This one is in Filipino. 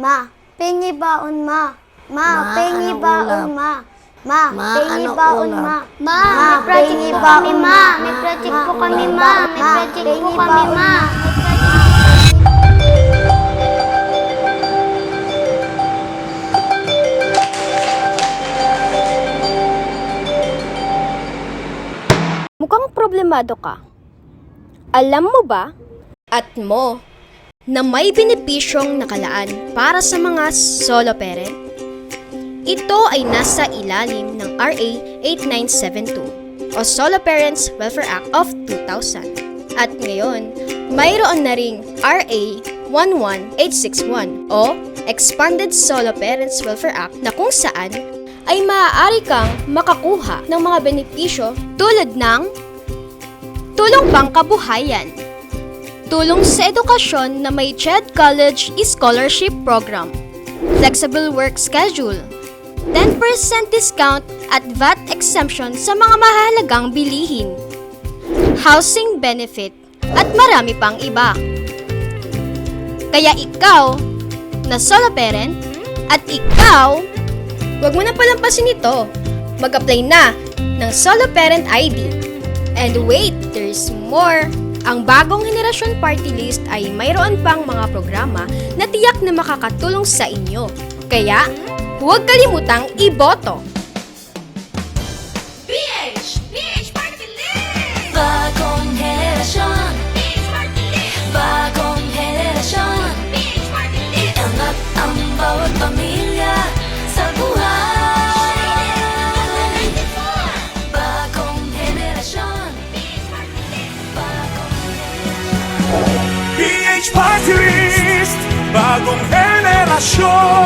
Ma, pengi baon ma. Ma, Ma, pengi anong baon ma. Ma, pengi anong baon ma. Ma, Ma, may project po baon, kami, ma. ma. May project Ma, po kami, ma. May ma. project po kami, ma. Mukhang problemado ka. Alam mo ba at mo na may benepisyong nakalaan para sa mga solo parent? Ito ay nasa ilalim ng RA 8972 o Solo Parents Welfare Act of 2000. At ngayon, mayroon na ring RA 11861 o Expanded Solo Parents Welfare Act na kung saan ay maaari kang makakuha ng mga benepisyo tulad ng tulong pangkabuhayan, tulong sa edukasyon na may CHED College Scholarship Program, flexible work schedule, 10% discount at VAT exemption sa mga mahalagang bilihin, housing benefit, at marami pang iba. Kaya ikaw, na solo parent, at ikaw, Huwag mo na palampasin ito. Mag-apply na ng Solo Parent ID. And wait, there's more! Ang bagong henerasyon party list ay mayroon pang mga programa na tiyak na makakatulong sa inyo. Kaya, huwag kalimutang iboto! PH Party List Bagong henerasyon